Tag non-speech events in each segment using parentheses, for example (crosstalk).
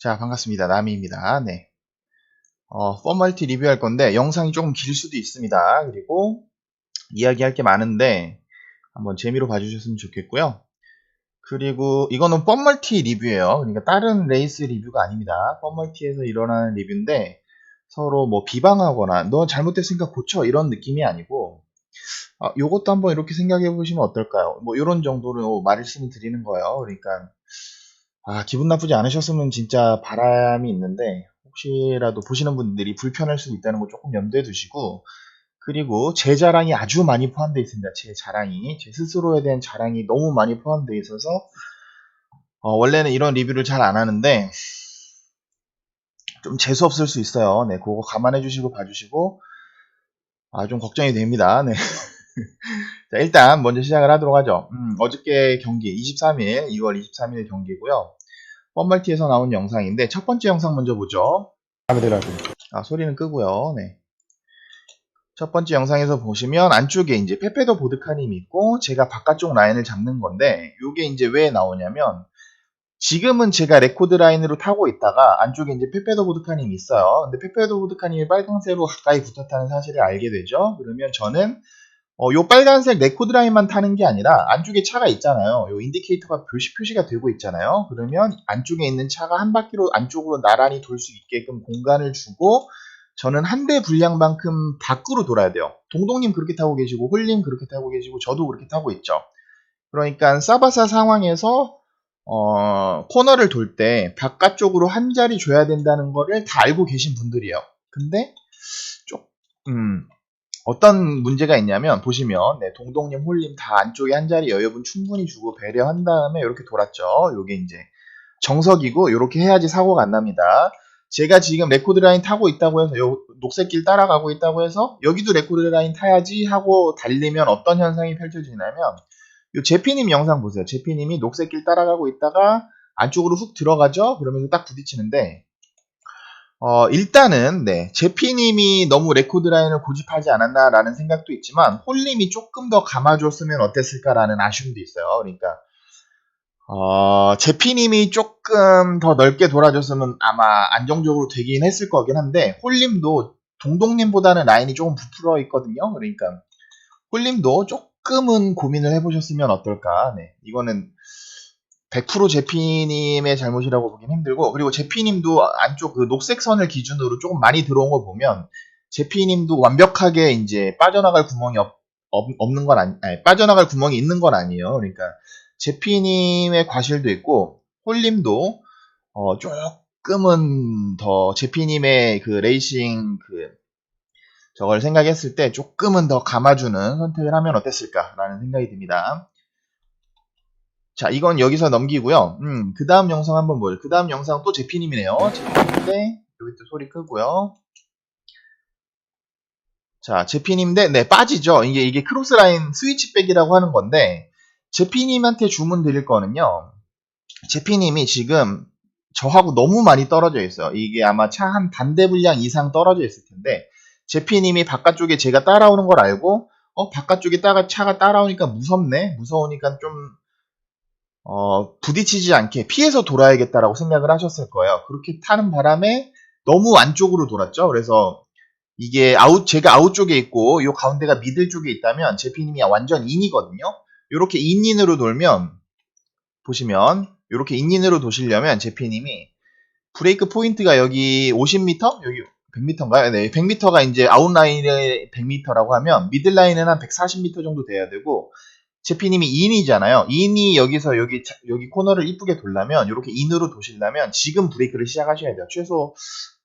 자, 반갑습니다. 나미입니다. 네. 어, 펌멀티 리뷰할 건데, 영상이 조금 길 수도 있습니다. 그리고, 이야기할 게 많은데, 한번 재미로 봐주셨으면 좋겠고요. 그리고, 이거는 펌멀티 리뷰예요. 그러니까 다른 레이스 리뷰가 아닙니다. 펌멀티에서 일어나는 리뷰인데, 서로 뭐 비방하거나, 너 잘못됐으니까 고쳐, 이런 느낌이 아니고, 아, 요것도 한번 이렇게 생각해 보시면 어떨까요? 뭐, 이런 정도로 말씀을 드리는 거예요. 그러니까, 아, 기분 나쁘지 않으셨으면 진짜 바람이 있는데, 혹시라도 보시는 분들이 불편할 수도 있다는 거 조금 염두에 두시고, 그리고 제 자랑이 아주 많이 포함되어 있습니다. 제 자랑이. 제 스스로에 대한 자랑이 너무 많이 포함되어 있어서, 어, 원래는 이런 리뷰를 잘 안 하는데, 좀 재수없을 수 있어요. 네, 그거 감안해 주시고 봐주시고, 아, 좀 걱정이 됩니다. 네. (laughs) 자, 일단 먼저 시작을 하도록 하죠. 음, 어저께 경기 23일, 2월 23일 경기고요. 뻔말티에서 나온 영상인데 첫 번째 영상 먼저 보죠. 아, 소리는 끄고요. 네. 첫 번째 영상에서 보시면 안쪽에 이제 페페더 보드카님이 있고 제가 바깥쪽 라인을 잡는 건데 이게 이제 왜 나오냐면 지금은 제가 레코드 라인으로 타고 있다가 안쪽에 이제 페페더 보드카님이 있어요. 근데 페페더 보드카님이 빨간색으로 가까이 붙었다는 사실을 알게 되죠. 그러면 저는 어, 요 빨간색 레코드 라인만 타는 게 아니라 안쪽에 차가 있잖아요. 요 인디케이터가 표시, 표시가 되고 있잖아요. 그러면 안쪽에 있는 차가 한 바퀴로 안쪽으로 나란히 돌 수 있게끔 공간을 주고 저는 한 대 분량만큼 밖으로 돌아야 돼요. 동동님 그렇게 타고 계시고 홀님 그렇게 타고 계시고 저도 그렇게 타고 있죠. 그러니까 사바사 상황에서 어, 코너를 돌 때 바깥쪽으로 한 자리 줘야 된다는 거를 다 알고 계신 분들이에요. 근데 좀 음, 어떤 문제가 있냐면 보시면 네, 동동님, 홀님 다 안쪽에 한 자리 여유분 충분히 주고 배려한 다음에 이렇게 돌았죠. 요게 이제 정석이고 이렇게 해야지 사고가 안 납니다. 제가 지금 레코드 라인 타고 있다고 해서 요 녹색 길 따라가고 있다고 해서 여기도 레코드 라인 타야지 하고 달리면 어떤 현상이 펼쳐지냐면 요 제피님 영상 보세요. 제피님이 녹색 길 따라가고 있다가 안쪽으로 훅 들어가죠. 그러면서 딱 부딪히는데 어, 일단은, 네, 제피님이 너무 레코드 라인을 고집하지 않았나라는 생각도 있지만, 홀님이 조금 더 감아줬으면 어땠을까라는 아쉬움도 있어요. 그러니까, 어, 제피님이 조금 더 넓게 돌아줬으면 아마 안정적으로 되긴 했을 거긴 한데, 홀님도 동동님보다는 라인이 조금 부풀어 있거든요. 그러니까, 홀님도 조금은 고민을 해보셨으면 어떨까. 네, 이거는 100% 제피님의 잘못이라고 보긴 힘들고 그리고 제피님도 안쪽 그 녹색 선을 기준으로 조금 많이 들어온 거 보면 제피님도 완벽하게 이제 빠져나갈 구멍이 없, 없는 건 아니, 아니 빠져나갈 구멍이 있는 건 아니에요. 그러니까 제피님의 과실도 있고 홀님도 어, 조금은 더 제피님의 그 레이싱 그 저걸 생각했을 때 조금은 더 감아주는 선택을 하면 어땠을까라는 생각이 듭니다. 자, 이건 여기서 넘기고요. 음, 그 다음 영상 한번 보죠. 그 다음 영상 또 제피님이네요. 제피님인데, 여기 또 소리 끄고요. 자, 제피님인데, 네, 빠지죠. 이게, 이게 크로스라인 스위치백이라고 하는 건데, 제피님한테 주문 드릴 거는요. 제피님이 지금 저하고 너무 많이 떨어져 있어요. 이게 아마 차 한 반대 분량 이상 떨어져 있을 텐데, 제피님이 바깥쪽에 제가 따라오는 걸 알고, 어, 바깥쪽에 따가, 차가 따라오니까 무섭네? 무서우니까 좀, 어, 부딪히지 않게 피해서 돌아야겠다라고 생각을 하셨을 거예요. 그렇게 타는 바람에 너무 안쪽으로 돌았죠. 그래서 이게 아웃 제가 아웃 쪽에 있고 요 가운데가 미들 쪽에 있다면 제피님이 완전 인이거든요. 이렇게 인인으로 돌면 보시면 이렇게 인인으로 도시려면 제피님이 브레이크 포인트가 여기 50m 여기 100m인가요? 네, 100m가 이제 아웃라인의 100m라고 하면 미들라인은 한 140m 정도 돼야 되고 제피님이 인이잖아요. 인이 여기서 여기 여기 코너를 이쁘게 돌려면 이렇게 인으로 도시려면 지금 브레이크를 시작하셔야 돼요. 최소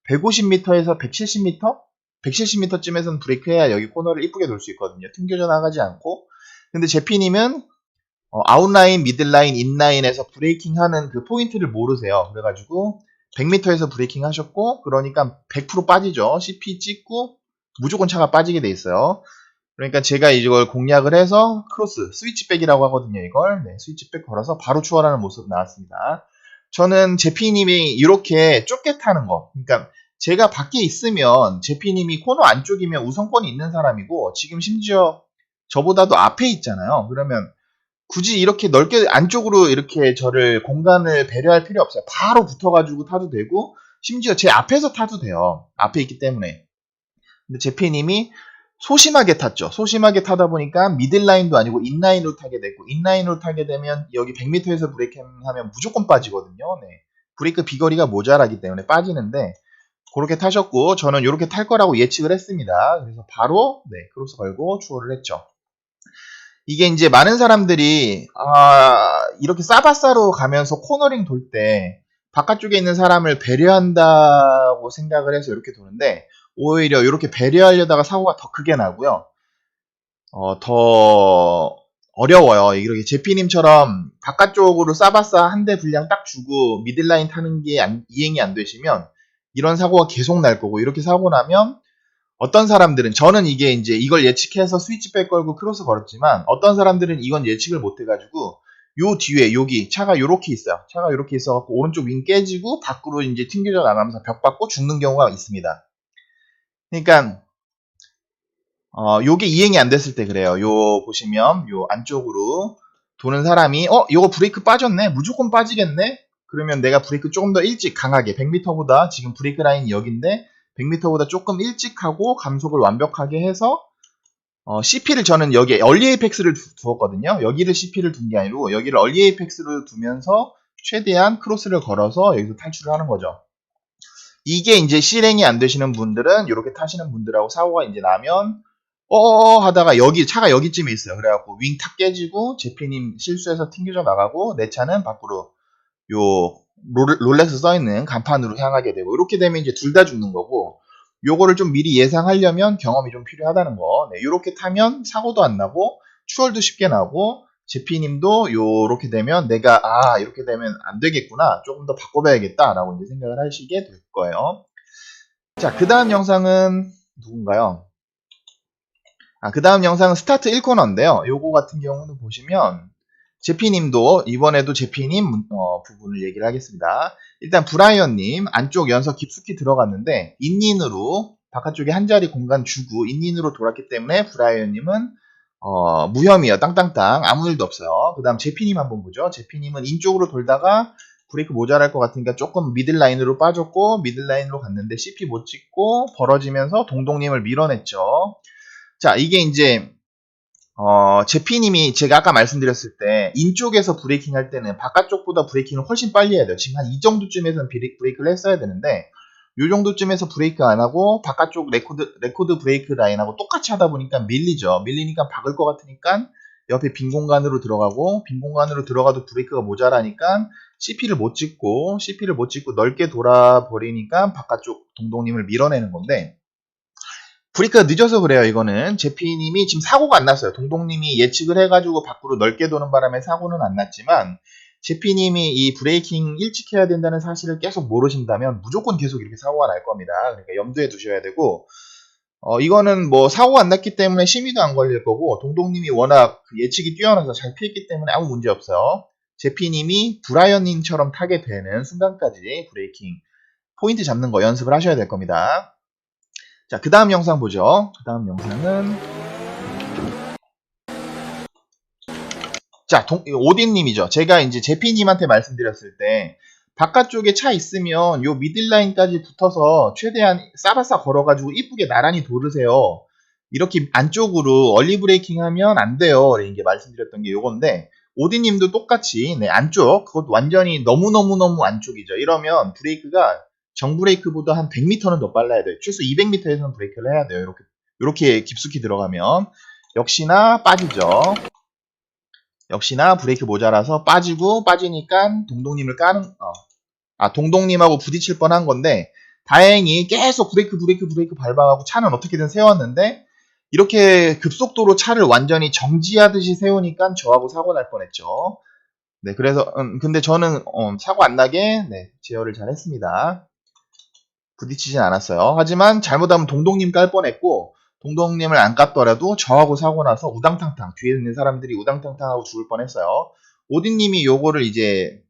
150m에서 170m? 170m쯤에서는 브레이크 해야 여기 코너를 이쁘게 돌 수 있거든요. 튕겨져 나가지 않고. 근데 제피님은 어, 아웃라인, 미들라인, 인라인에서 브레이킹 하는 그 포인트를 모르세요. 그래가지고 100m에서 브레이킹 하셨고 그러니까 100% 빠지죠. CP 찍고 무조건 차가 빠지게 돼 있어요. 그러니까 제가 이걸 공략을 해서 크로스, 스위치백이라고 하거든요, 이걸. 네, 스위치백 걸어서 바로 추월하는 모습 나왔습니다. 저는 제피님이 이렇게 좁게 타는 거. 그러니까 제가 밖에 있으면 제피님이 코너 안쪽이면 우선권이 있는 사람이고 지금 심지어 저보다도 앞에 있잖아요. 그러면 굳이 이렇게 넓게 안쪽으로 이렇게 저를 공간을 배려할 필요 없어요. 바로 붙어가지고 타도 되고 심지어 제 앞에서 타도 돼요. 앞에 있기 때문에. 근데 제피님이 소심하게 탔죠. 소심하게 타다 보니까 미들라인도 아니고 인라인으로 타게 됐고 인라인으로 타게 되면 여기 100m에서 브레이크 하면 무조건 빠지거든요. 네. 브레이크 비거리가 모자라기 때문에 빠지는데 그렇게 타셨고 저는 이렇게 탈 거라고 예측을 했습니다. 그래서 바로 네, 크로스 걸고 추월을 했죠. 이게 이제 많은 사람들이 아, 이렇게 싸바싸로 가면서 코너링 돌 때 바깥쪽에 있는 사람을 배려한다고 생각을 해서 이렇게 도는데 오히려 이렇게 배려하려다가 사고가 더 크게 나고요. 어, 더 어려워요. 이렇게 제피님처럼 바깥쪽으로 싸바싸 한 대 분량 딱 주고 미들라인 타는 게 안- 이행이 안 되시면 이런 사고가 계속 날 거고 이렇게 사고 나면 어떤 사람들은 저는 이게 이제 이걸 예측해서 스위치백 걸고 크로스 걸었지만 어떤 사람들은 이건 예측을 못 해가지고 요 뒤에 여기 차가 요렇게 있어요. 차가 요렇게 있어갖고 오른쪽 윙 깨지고 밖으로 이제 튕겨져 나가면서 벽 받고 죽는 경우가 있습니다. 그러니까 어 요게 이행이 안 됐을 때 그래요. 요 보시면 요 안쪽으로 도는 사람이 어 이거 브레이크 빠졌네 무조건 빠지겠네 그러면 내가 브레이크 조금 더 일찍 강하게 100m보다 지금 브레이크 라인이 여기인데 100m보다 조금 일찍 하고 감속을 완벽하게 해서 어, CP를 저는 여기에 얼리 에이펙스를 두- 두었거든요. 여기를 CP를 둔 게 아니고 여기를 얼리 에이펙스를 두면서 최대한 크로스를 걸어서 여기서 탈출을 하는 거죠. 이게 이제 실행이 안 되시는 분들은 이렇게 타시는 분들하고 사고가 이제 나면 어 하다가 여기 차가 여기쯤에 있어요. 그래갖고 윙 탁 깨지고 제피님 실수해서 튕겨져 나가고 내 차는 밖으로 요 롤- 롤렉스 써있는 간판으로 향하게 되고 이렇게 되면 이제 둘 다 죽는 거고 요거를 좀 미리 예상하려면 경험이 좀 필요하다는 거. 네, 요렇게 타면 사고도 안 나고 추월도 쉽게 나고 제피님도 요렇게 되면 내가 아 이렇게 되면 안 되겠구나 조금 더 바꿔봐야겠다라고 이제 생각을 하시게 될 거예요. 자, 그 다음 영상은 누군가요? 아, 그 다음 영상은 스타트 1코너인데요. 요거 같은 경우는 보시면 제피님도 이번에도 제피님 문- 어, 부분을 얘기를 하겠습니다. 일단 브라이언님 안쪽 연석 깊숙이 들어갔는데 인인으로 바깥쪽에 한 자리 공간 주고 인인으로 돌았기 때문에 브라이언님은 어, 무혐의요 땅땅땅 아무 일도 없어요. 그 다음 제피님 한번 보죠. 제피님은 인쪽으로 돌다가 브레이크 모자랄 것 같으니까 조금 미들라인으로 빠졌고 미들라인으로 갔는데 CP 못 찍고 벌어지면서 동동님을 밀어냈죠. 자 이게 이제 어, 제피님이 제가 아까 말씀드렸을 때 인쪽에서 브레이킹 할 때는 바깥쪽보다 브레이킹을 훨씬 빨리 해야 돼요. 지금 한 이 정도쯤에서는 브레이- 브레이크를 했어야 되는데 요 정도쯤에서 브레이크 안 하고 바깥쪽 레코드 레코드 브레이크 라인하고 똑같이 하다 보니까 밀리죠. 밀리니까 박을 것 같으니까 옆에 빈 공간으로 들어가고 빈 공간으로 들어가도 브레이크가 모자라니까 CP를 못 찍고 CP를 못 찍고 넓게 돌아 버리니까 바깥쪽 동동님을 밀어내는 건데 브레이크가 늦어서 그래요, 이거는. 제피님이 지금 사고가 안 났어요. 동동님이 예측을 해가지고 밖으로 넓게 도는 바람에 사고는 안 났지만, 제피님이 이 브레이킹 일찍 해야 된다는 사실을 계속 모르신다면 무조건 계속 이렇게 사고가 날 겁니다. 그러니까 염두에 두셔야 되고, 어, 이거는 뭐 사고가 안 났기 때문에 심의도 안 걸릴 거고, 동동님이 워낙 그 예측이 뛰어나서 잘 피했기 때문에 아무 문제 없어요. 제피님이 브라이언님처럼 타게 되는 순간까지 브레이킹 포인트 잡는 거 연습을 하셔야 될 겁니다. 자, 그 다음 영상 보죠. 그 다음 영상은. 자, 동, 오딘님이죠. 제가 이제 제피님한테 말씀드렸을 때, 바깥쪽에 차 있으면 요 미들라인까지 붙어서 최대한 싸바싸 걸어가지고 이쁘게 나란히 도르세요. 이렇게 안쪽으로 얼리 브레이킹 하면 안 돼요. 이게 말씀드렸던 게 요건데, 오디님도 똑같이, 네, 안쪽, 그것 완전히 너무너무너무 안쪽이죠. 이러면 브레이크가 정브레이크보다 한 100m는 더 빨라야 돼요. 최소 200m에서는 브레이크를 해야 돼요. 이렇게, 이렇게 깊숙이 들어가면. 역시나 빠지죠. 역시나 브레이크 모자라서 빠지고, 빠지니까 동동님을 까는, 어. 아, 동동님하고 부딪힐 뻔한 건데, 다행히 계속 브레이크, 브레이크, 브레이크 밟아가고 차는 어떻게든 세웠는데, 이렇게 급속도로 차를 완전히 정지하듯이 세우니까 저하고 사고 날 뻔했죠. 네, 그래서, 음, 근데 저는, 어, 사고 안 나게, 네, 제어를 잘 했습니다. 부딪히진 않았어요. 하지만 잘못하면 동동님 깔 뻔했고 동동님을 안 깠더라도 저하고 사고 나서 우당탕탕 뒤에 있는 사람들이 우당탕탕하고 죽을 뻔했어요. 오딘님이 요거를 이제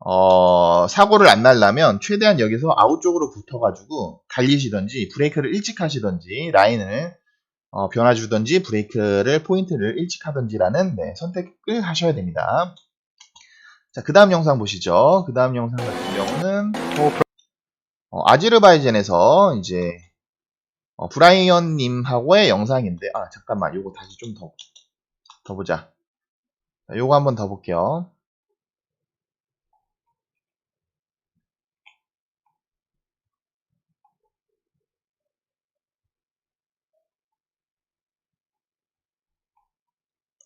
어, 사고를 안 날라면 최대한 여기서 아웃 쪽으로 붙어가지고 달리시던지 브레이크를 일찍 하시던지 라인을 어, 변화 주든지 브레이크를 포인트를 일찍 하든지라는 네, 선택을 하셔야 됩니다. 자, 그 다음 영상 보시죠. 그 다음 영상 같은 경우는 어, 아지르바이젠에서 이제 어, 브라이언 님하고의 영상인데 아 잠깐만 요거 다시 좀 더 더 보자. 자, 요거 한번 더 볼게요.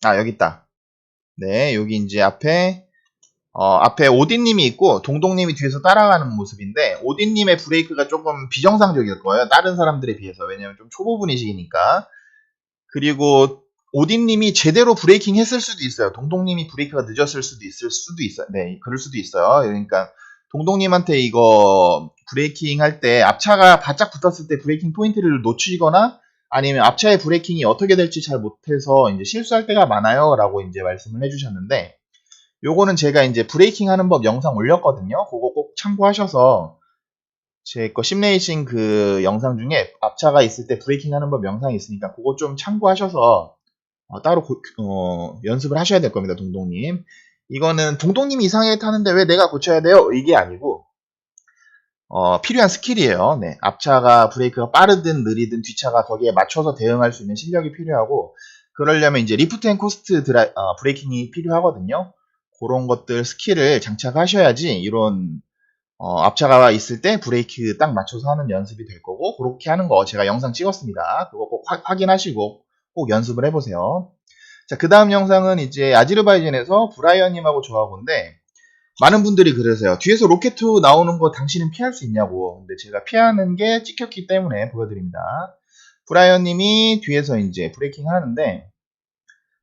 아, 여기 있다. 네, 여기 이제 앞에, 어, 앞에 오딘님이 있고, 동동님이 뒤에서 따라가는 모습인데, 오딘님의 브레이크가 조금 비정상적일 거예요. 다른 사람들에 비해서. 왜냐면 좀 초보 분이시니까. 그리고, 오딘님이 제대로 브레이킹 했을 수도 있어요. 동동님이 브레이크가 늦었을 수도 있을 수도 있어요. 네, 그럴 수도 있어요. 그러니까, 동동님한테 이거 브레이킹 할 때 앞차가 바짝 붙었을 때 브레이킹 포인트를 놓치거나 아니면 앞차의 브레이킹이 어떻게 될지 잘 못해서 이제 실수할 때가 많아요. 라고 이제 말씀을 해주셨는데, 요거는 제가 이제 브레이킹 하는 법 영상 올렸거든요. 그거 꼭 참고하셔서, 제 거 심레이싱 그 영상 중에 앞차가 있을 때 브레이킹 하는 법 영상이 있으니까 그거 좀 참고하셔서, 어, 따로 고- 어, 연습을 하셔야 될 겁니다. 동동님. 이거는 동동님이 이상하게 타는데 왜 내가 고쳐야 돼요? 이게 아니고, 어, 필요한 스킬이에요. 네. 앞차가 브레이크가 빠르든 느리든 뒤차가 거기에 맞춰서 대응할 수 있는 실력이 필요하고, 그러려면 이제 리프트 앤 코스트 드라, 어, 브레이킹이 필요하거든요. 그런 것들 스킬을 장착하셔야지 이런 어, 앞차가 있을 때 브레이크 딱 맞춰서 하는 연습이 될 거고 그렇게 하는 거 제가 영상 찍었습니다. 그거 꼭 확- 확인하시고 꼭 연습을 해보세요. 자, 그 다음 영상은 이제 아지르바이젠에서 브라이언님하고 저하고인데 많은 분들이 그러세요. 뒤에서 로켓 나오는 거 당신은 피할 수 있냐고. 근데 제가 피하는 게 찍혔기 때문에 보여드립니다. 브라이언님이 뒤에서 이제 브레이킹 하는데,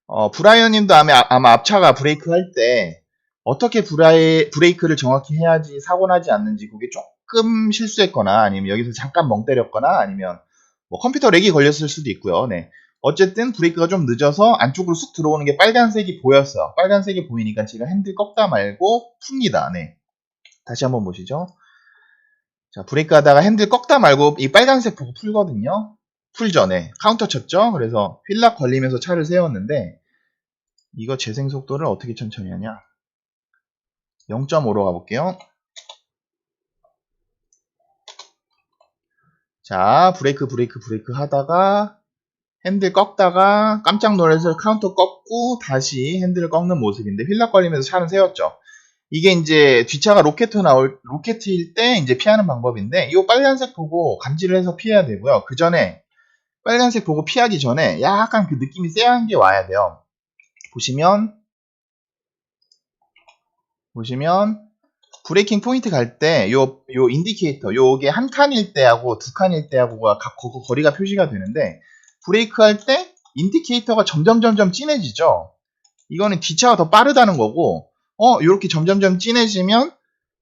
어, 브라이언님도 아마, 아마 앞차가 브레이크 할 때 어떻게 브라이, 브레이크를 정확히 해야지 사고 나지 않는지 그게 조금 실수했거나 아니면 여기서 잠깐 멍 때렸거나 아니면 뭐 컴퓨터 렉이 걸렸을 수도 있고요. 네. 어쨌든 브레이크가 좀 늦어서 안쪽으로 쑥 들어오는 게 빨간색이 보였어요. 빨간색이 보이니까 제가 핸들 꺾다 말고 풉니다. 네. 다시 한번 보시죠. 자, 브레이크 하다가 핸들 꺾다 말고 이 빨간색 보고 풀거든요. 풀죠. 네. 카운터 쳤죠. 그래서 휠락 걸리면서 차를 세웠는데 이거 재생 속도를 어떻게 천천히 하냐? 0.5로 가볼게요. 자, 브레이크, 브레이크, 브레이크 하다가 핸들 꺾다가 깜짝 놀라서 카운터 꺾고 다시 핸들을 꺾는 모습인데 휠락 걸리면서 차는 세웠죠. 이게 이제 뒷차가 로켓 나올 로켓일 때 이제 피하는 방법인데 이 빨간색 보고 감지를 해서 피해야 되고요. 그 전에 빨간색 보고 피하기 전에 약간 그 느낌이 쎄한 게 와야 돼요. 보시면 보시면 브레이킹 포인트 갈 때 요 요 인디케이터 요게 한 칸일 때하고 두 칸일 때하고가 각 거- 거리가 표시가 되는데 브레이크 할 때 인디케이터가 점점 점점 진해지죠. 이거는 뒷차가 더 빠르다는 거고 어 이렇게 점점점 진해지면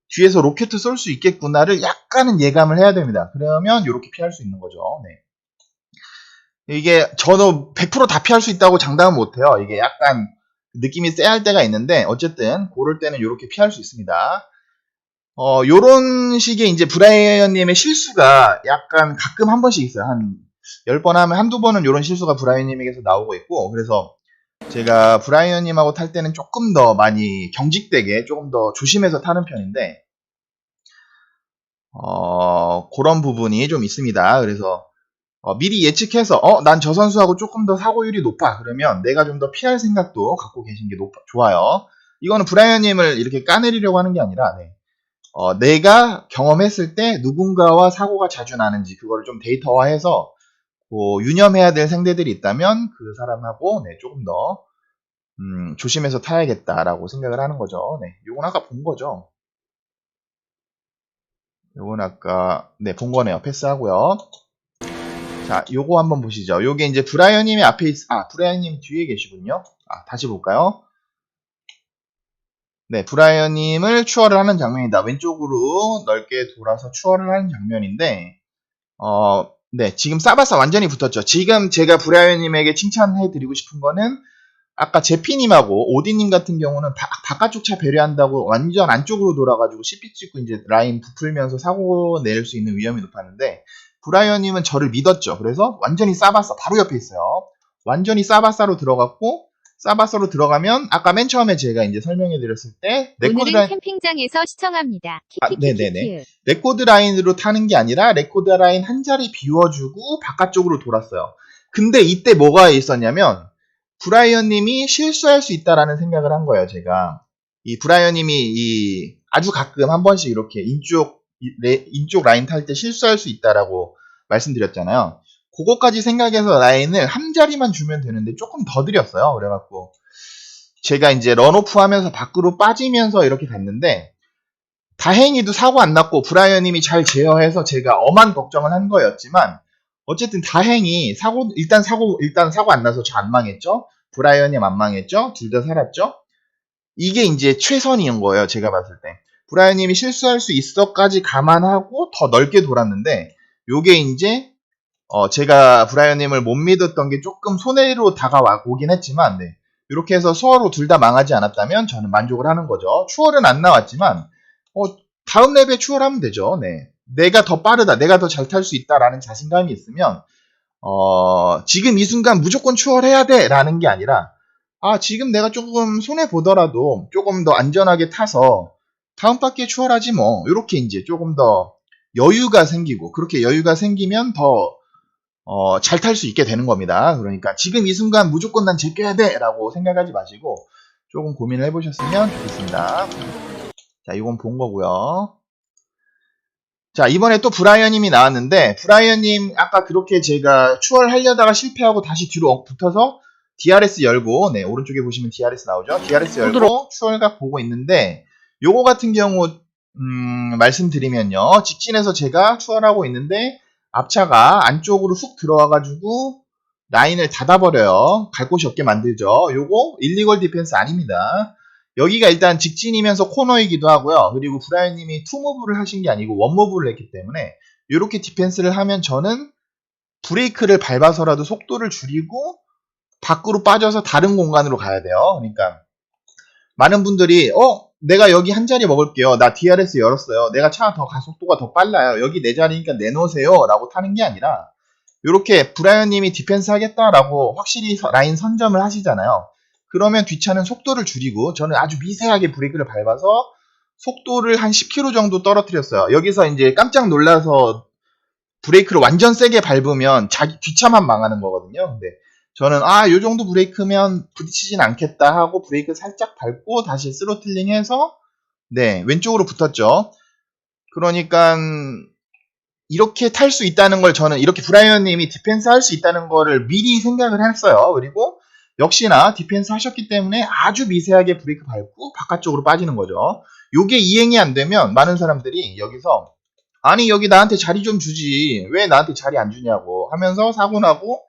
뒤에서 로켓 쏠수 있겠구나를 약간은 예감을 해야 됩니다. 그러면 이렇게 피할 수 있는 거죠. 네. 이게 저도 100%다 피할 수 있다고 장담은 못해요. 이게 약간 느낌이 쎄할 때가 있는데 어쨌든 고를 때는 이렇게 피할 수 있습니다. 어 요런 식의 이제 브라이언님의 실수가 약간 가끔 한 번씩 있어요. 한 10번 하면 한두 번은 이런 실수가 브라이언님에게서 나오고 있고 그래서 제가 브라이언님하고 탈 때는 조금 더 많이 경직되게 조금 더 조심해서 타는 편인데 어 그런 부분이 좀 있습니다. 그래서 어, 미리 예측해서 어 난 저 선수하고 조금 더 사고율이 높아 그러면 내가 좀 더 피할 생각도 갖고 계신 게 높, 좋아요. 이거는 브라이언님을 이렇게 까내리려고 하는 게 아니라 네. 어, 내가 경험했을 때 누군가와 사고가 자주 나는지 그거를 좀 데이터화해서 뭐 유념해야 될 생대들이 있다면 그 사람하고 네, 조금 더 음, 조심해서 타야겠다라고 생각을 하는 거죠. 네, 요건 아까 본 거죠. 요건 아까 네, 본 거네요. 패스하고요. 자, 요거 한번 보시죠. 요게 이제 브라이언님이 앞에 있, 아, 브라이언님 뒤에 계시군요. 아, 다시 볼까요? 네, 브라이언님을 추월을 하는 장면이다. 왼쪽으로 넓게 돌아서 추월을 하는 장면인데, 어, 네, 지금 사바사 완전히 붙었죠. 지금 제가 브라이언님에게 칭찬해드리고 싶은 거는, 아까 제피님하고 오디님 같은 경우는 바, 바깥쪽 차 배려한다고 완전 안쪽으로 돌아가지고 CP 찍고 이제 라인 부풀면서 사고 낼 수 있는 위험이 높았는데, 브라이언님은 저를 믿었죠. 그래서 완전히 사바사 바로 옆에 있어요. 완전히 사바사로 들어갔고 사바사로 들어가면 아까 맨 처음에 제가 이제 설명해 드렸을 때 레코드 라인 캠핑장에서 시청합니다. 아. 네네네. 레코드 라인으로 타는 게 아니라 레코드 라인 한 자리 비워주고 바깥쪽으로 돌았어요. 근데 이때 뭐가 있었냐면 브라이언 님이 실수할 수 있다라는 생각을 한 거예요, 제가. 이 브라이언 님이 이 아주 가끔 한 번씩 이렇게 인쪽 이- 레- 인쪽 라인 탈 때 실수할 수 있다라고 말씀드렸잖아요. 그거까지 생각해서 라인을 한 자리만 주면 되는데 조금 더 드렸어요. 그래갖고 제가 이제 런오프 하면서 밖으로 빠지면서 이렇게 갔는데 다행히도 사고 안 났고 브라이언님이 잘 제어해서 제가 엄한 걱정을 한 거였지만 어쨌든 다행히 사고 일단 사고 일단 사고 안 나서 저 안 망했죠. 브라이언님 안 망했죠. 둘 다 살았죠. 이게 이제 최선인 거예요. 제가 봤을 때 브라이언님이 실수할 수 있어까지 감안하고 더 넓게 돌았는데 요게 이제 어 제가 브라이언님을 못 믿었던 게 조금 손해로 다가와 오긴 했지만 네. 이렇게 해서 서로 둘 다 망하지 않았다면 저는 만족을 하는 거죠. 추월은 안 나왔지만 어, 다음 랩에 추월하면 되죠. 네. 내가 더 빠르다, 내가 더 잘 탈 수 있다라는 자신감이 있으면, 어, 지금 이 순간 무조건 추월해야 돼! 라는 게 아니라, 아, 지금 내가 조금 손해 보더라도 조금 더 안전하게 타서 다음 바퀴에 추월하지 뭐. 이렇게 이제 조금 더 여유가 생기고, 그렇게 여유가 생기면 더, 어, 잘 탈 수 있게 되는 겁니다. 그러니까 지금 이 순간 무조건 난 제껴야 돼! 라고 생각하지 마시고, 조금 고민을 해보셨으면 좋겠습니다. 자, 이건 본 거고요. 자, 이번에 또 브라이언님이 나왔는데, 브라이언님, 아까 그렇게 제가 추월하려다가 실패하고 다시 뒤로 엉- 붙어서 DRS 열고, 네, 오른쪽에 보시면 DRS 나오죠? DRS 열고 추월각 보고 있는데, 요거 같은 경우, 음, 말씀드리면요. 직진에서 제가 추월하고 있는데, 앞차가 안쪽으로 훅 들어와가지고, 라인을 닫아버려요. 갈 곳이 없게 만들죠. 요거, 일리걸 디펜스 아닙니다. 여기가 일단 직진이면서 코너이기도 하고요. 그리고 브라이언님이 투무브를 하신 게 아니고 원무브를 했기 때문에 이렇게 디펜스를 하면 저는 브레이크를 밟아서라도 속도를 줄이고 밖으로 빠져서 다른 공간으로 가야 돼요. 그러니까 많은 분들이 어 내가 여기 한 자리 먹을게요. 나 DRS 열었어요. 내가 차 더 가속도가 더 빨라요. 여기 내 자리니까 내놓으세요 라고 타는 게 아니라 이렇게 브라이언님이 디펜스 하겠다라고 확실히 서- 라인 선점을 하시잖아요. 그러면 뒷차는 속도를 줄이고 저는 아주 미세하게 브레이크를 밟아서 속도를 한 10km 정도 떨어뜨렸어요. 여기서 이제 깜짝 놀라서 브레이크를 완전 세게 밟으면 자기 뒷차만 망하는 거거든요. 근데 저는 아, 요 정도 브레이크면 부딪히진 않겠다 하고 브레이크 살짝 밟고 다시 스로틀링 해서 네, 왼쪽으로 붙었죠. 그러니까 이렇게 탈 수 있다는 걸 저는 이렇게 브라이언 님이 디펜스 할 수 있다는 거를 미리 생각을 했어요. 그리고 역시나 디펜스 하셨기 때문에 아주 미세하게 브레이크 밟고 바깥쪽으로 빠지는 거죠. 요게 이행이 안 되면 많은 사람들이 여기서 아니 여기 나한테 자리 좀 주지 왜 나한테 자리 안 주냐고 하면서 사고 나고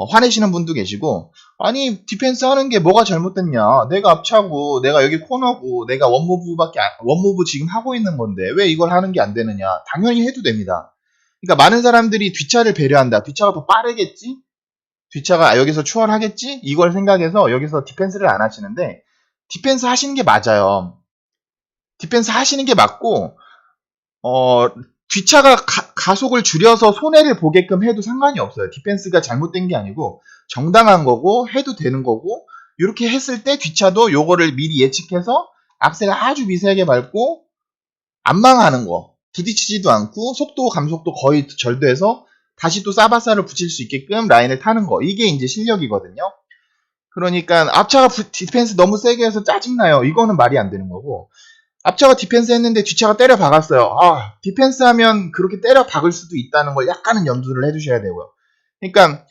어, 화내시는 분도 계시고 아니 디펜스 하는 게 뭐가 잘못됐냐? 내가 앞차고 내가 여기 코너고 내가 원무브밖에 안- 원무브 지금 하고 있는 건데 왜 이걸 하는 게 안 되느냐? 당연히 해도 됩니다. 그러니까 많은 사람들이 뒷차를 배려한다. 뒷차가 더 빠르겠지? 뒷차가 여기서 추월하겠지? 이걸 생각해서 여기서 디펜스를 안 하시는데 디펜스 하시는 게 맞아요. 디펜스 하시는 게 맞고 어 뒷차가 가, 속을 줄여서 손해를 보게끔 해도 상관이 없어요. 디펜스가 잘못된 게 아니고 정당한 거고 해도 되는 거고 이렇게 했을 때 뒷차도 요거를 미리 예측해서 악셀을 아주 미세하게 밟고 안 망하는 거 부딪히지도 않고 속도 감속도 거의 절도해서 다시 또 사바사를 붙일 수 있게끔 라인을 타는 거 이게 이제 실력이거든요. 그러니까 앞차가 부- 디펜스 너무 세게 해서 짜증나요. 이거는 말이 안 되는 거고 앞차가 디펜스 했는데 뒷차가 때려 박았어요. 아, 디펜스 하면 그렇게 때려 박을 수도 있다는 걸 약간은 염두를 해주셔야 되고요. 그러니까,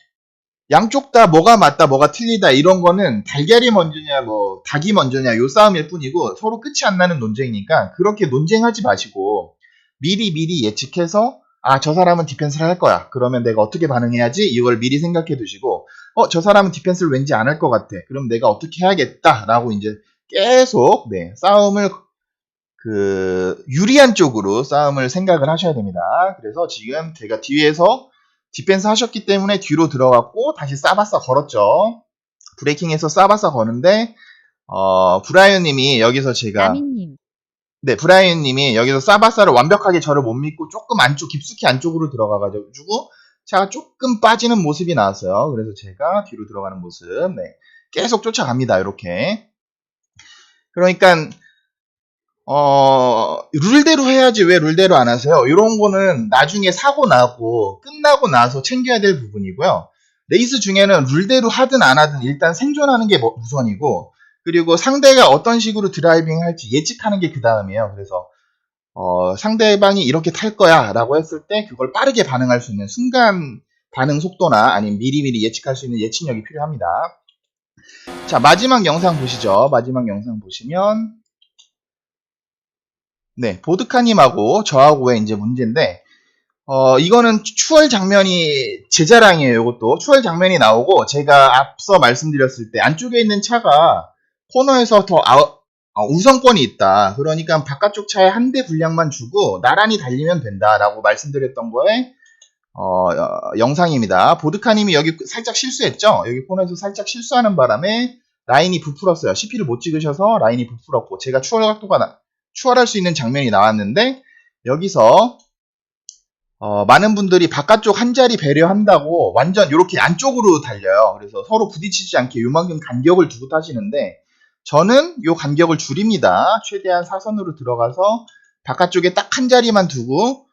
양쪽 다 뭐가 맞다, 뭐가 틀리다, 이런 거는 달걀이 먼저냐, 뭐, 닭이 먼저냐, 요 싸움일 뿐이고, 서로 끝이 안 나는 논쟁이니까, 그렇게 논쟁하지 마시고, 미리 미리 예측해서, 아, 저 사람은 디펜스를 할 거야. 그러면 내가 어떻게 반응해야지? 이걸 미리 생각해 두시고, 어, 저 사람은 디펜스를 왠지 안 할 것 같아. 그럼 내가 어떻게 해야겠다. 라고 이제 계속, 네, 싸움을 그 유리한 쪽으로 싸움을 생각을 하셔야 됩니다. 그래서 지금 제가 뒤에서 디펜스 하셨기 때문에 뒤로 들어갔고 다시 싸바싸 걸었죠. 브레이킹에서 싸바싸 거는데 어 브라이언님이 여기서 제가 나미님. 네, 브라이언 님이 여기서 사바사를 완벽하게 저를 못 믿고 조금 안쪽, 깊숙이 안쪽으로 들어가가지고 차가 조금 빠지는 모습이 나왔어요. 그래서 제가 뒤로 들어가는 모습, 네. 계속 쫓아갑니다. 이렇게. 그러니까, 어, 룰대로 해야지 왜 룰대로 안 하세요? 이런 거는 나중에 사고 나고 끝나고 나서 챙겨야 될 부분이고요. 레이스 중에는 룰대로 하든 안 하든 일단 생존하는 게 뭐- 우선이고, 그리고 상대가 어떤 식으로 드라이빙 할지 예측하는 게 그 다음이에요. 그래서 어, 상대방이 이렇게 탈 거야 라고 했을 때 그걸 빠르게 반응할 수 있는 순간 반응 속도나 아니면 미리미리 예측할 수 있는 예측력이 필요합니다. 자, 마지막 영상 보시죠. 마지막 영상 보시면 네, 보드카님하고 저하고의 이제 문제인데 어, 이거는 추월 장면이 제 자랑이에요. 이것도 추월 장면이 나오고 제가 앞서 말씀드렸을 때 안쪽에 있는 차가 코너에서 더 아웃, 어, 우선권이 있다. 그러니까 바깥쪽 차에 한 대 분량만 주고 나란히 달리면 된다라고 말씀드렸던 거에 어, 어, 영상입니다. 보드카님이 여기 살짝 실수했죠. 여기 코너에서 살짝 실수하는 바람에 라인이 부풀었어요. CP를 못 찍으셔서 라인이 부풀었고 제가 추월 각도가 나- 추월할 수 있는 장면이 나왔는데 여기서 어, 많은 분들이 바깥쪽 한 자리 배려한다고 완전 이렇게 안쪽으로 달려요. 그래서 서로 부딪히지 않게 요만큼 간격을 두고 타시는데 저는 요 간격을 줄입니다. 최대한 사선으로 들어가서 바깥쪽에 딱 한 자리만 두고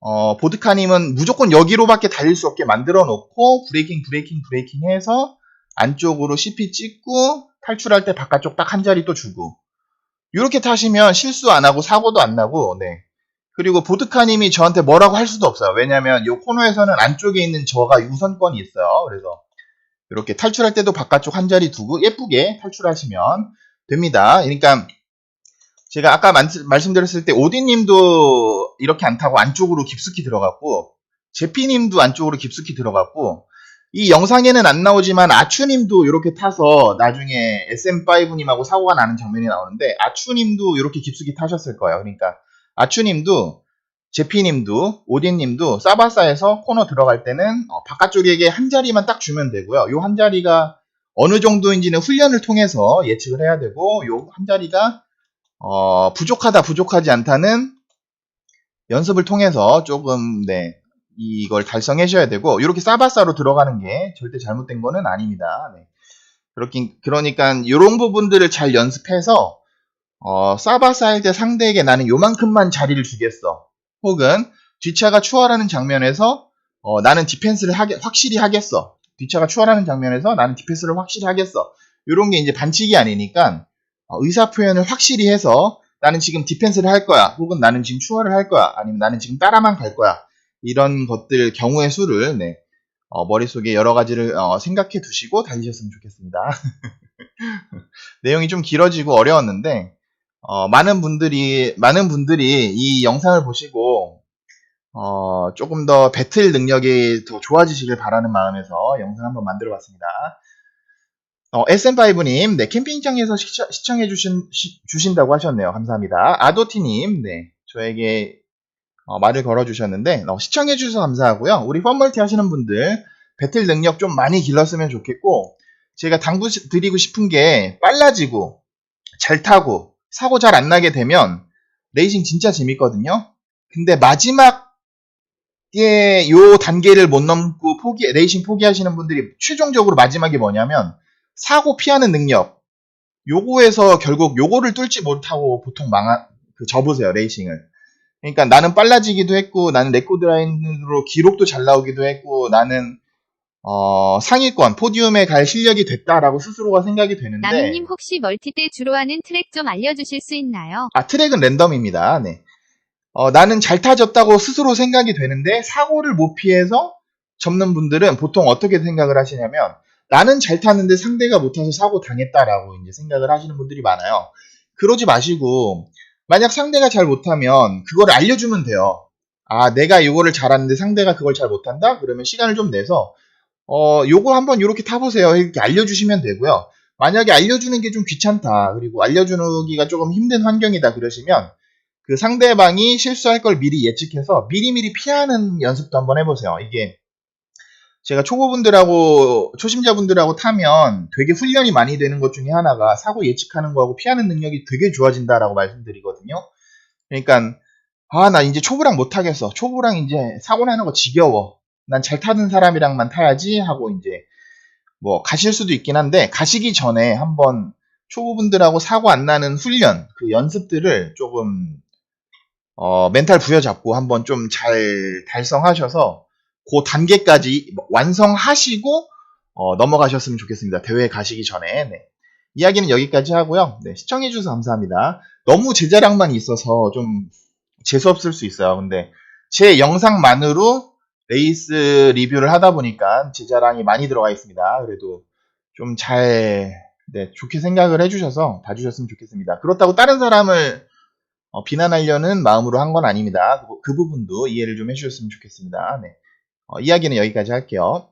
어, 보드카님은 무조건 여기로밖에 달릴 수 없게 만들어 놓고 브레이킹 브레이킹 브레이킹 해서 안쪽으로 CP 찍고 탈출할 때 바깥쪽 딱 한 자리 또 주고 이렇게 타시면 실수 안 하고 사고도 안 나고 네. 그리고 보드카님이 저한테 뭐라고 할 수도 없어요. 왜냐면 이 코너에서는 안쪽에 있는 저가 우선권이 있어요. 그래서 이렇게 탈출할 때도 바깥쪽 한 자리 두고 예쁘게 탈출하시면 됩니다. 그러니까 제가 아까 만- 말씀드렸을 때 오디님도 이렇게 안 타고 안쪽으로 깊숙이 들어갔고 제피님도 안쪽으로 깊숙이 들어갔고 이 영상에는 안 나오지만 아추님도 이렇게 타서 나중에 SM5님하고 사고가 나는 장면이 나오는데 아추님도 이렇게 깊숙이 타셨을 거예요. 그러니까 아추님도 제피님도 오딘님도 사바사에서 코너 들어갈 때는 어, 바깥쪽에게 한 자리만 딱 주면 되고요. 요한 자리가 어느 정도인지는 훈련을 통해서 예측을 해야 되고 요한 자리가 어, 부족하다 부족하지 않다는 연습을 통해서 조금 네 이걸 달성하셔야 되고 이렇게 사바사로 들어가는 게 절대 잘못된 거는 아닙니다. 네. 그렇긴 그러니까 이런 부분들을 잘 연습해서 어, 사바사일 때 상대에게 나는 요만큼만 자리를 주겠어. 혹은 뒷차가 추월하는 장면에서 어, 나는 디펜스를 하게, 확실히 하겠어. 뒷차가 추월하는 장면에서 나는 디펜스를 확실히 하겠어. 이런 게 이제 반칙이 아니니까 어, 의사 표현을 확실히 해서 나는 지금 디펜스를 할 거야. 혹은 나는 지금 추월을 할 거야. 아니면 나는 지금 따라만 갈 거야. 이런 것들 경우의 수를 네, 어, 머릿속에 여러 가지를 어, 생각해 두시고 달리셨으면 좋겠습니다. (laughs) 내용이 좀 길어지고 어려웠는데 어, 많은 분들이 많은 분들이 이 영상을 보시고 어, 조금 더 배틀 능력이 더 좋아지시길 바라는 마음에서 영상 한번 만들어 봤습니다. 어, SM5님, 네, 캠핑장에서 시청, 해 주신, 주신다고 하셨네요. 감사합니다. 아도티님, 네, 저에게 어, 말을 걸어 주셨는데, 어, 시청해 주셔서 감사하고요. 우리 펀멀티 하시는 분들, 배틀 능력 좀 많이 길렀으면 좋겠고, 제가 당부 드리고 싶은 게 빨라지고, 잘 타고, 사고 잘 안 나게 되면, 레이싱 진짜 재밌거든요. 근데 마지막에 요 단계를 못 넘고 포기, 레이싱 포기하시는 분들이 최종적으로 마지막에 뭐냐면, 사고 피하는 능력. 요거에서 결국 요거를 뚫지 못하고 보통 망하, 그 접으세요, 레이싱을. 그러니까 나는 빨라지기도 했고, 나는 레코드라인으로 기록도 잘 나오기도 했고, 나는, 어, 상위권, 포디움에 갈 실력이 됐다라고 스스로가 생각이 되는데. 나무님 혹시 멀티 때 주로 하는 트랙 좀 알려주실 수 있나요? 아, 트랙은 랜덤입니다. 네. 어, 나는 잘 타졌다고 스스로 생각이 되는데, 사고를 못 피해서 접는 분들은 보통 어떻게 생각을 하시냐면, 나는 잘 탔는데 상대가 못 타서 사고 당했다라고 이제 생각을 하시는 분들이 많아요. 그러지 마시고 만약 상대가 잘 못하면 그걸 알려주면 돼요. 아 내가 이거를 잘하는데 상대가 그걸 잘 못한다? 그러면 시간을 좀 내서 어 요거 한번 이렇게 타보세요. 이렇게 알려주시면 되고요. 만약에 알려주는 게 좀 귀찮다. 그리고 알려주기가 조금 힘든 환경이다 그러시면 그 상대방이 실수할 걸 미리 예측해서 미리미리 피하는 연습도 한번 해보세요. 이게 제가 초보분들하고 초심자분들하고 타면 되게 훈련이 많이 되는 것 중에 하나가 사고 예측하는 거하고 피하는 능력이 되게 좋아진다라고 말씀드리거든요. 그러니까 아 나 이제 초보랑 못 타겠어. 초보랑 이제 사고 나는 거 지겨워. 난 잘 타는 사람이랑만 타야지 하고 이제 뭐 가실 수도 있긴 한데 가시기 전에 한번 초보분들하고 사고 안 나는 훈련 그 연습들을 조금 어, 멘탈 부여잡고 한번 좀 잘 달성하셔서 그 단계까지 완성하시고 어, 넘어가셨으면 좋겠습니다. 대회 가시기 전에. 네. 이야기는 여기까지 하고요. 네, 시청해주셔서 감사합니다. 너무 제 자랑만 있어서 좀 재수없을 수 있어요. 근데 제 영상만으로 레이스 리뷰를 하다 보니까 제 자랑이 많이 들어가 있습니다. 그래도 좀 잘, 네, 좋게 생각을 해주셔서 봐주셨으면 좋겠습니다. 그렇다고 다른 사람을 어, 비난하려는 마음으로 한 건 아닙니다. 그, 그 부분도 이해를 좀 해주셨으면 좋겠습니다. 네. 어, 이야기는 여기까지 할게요.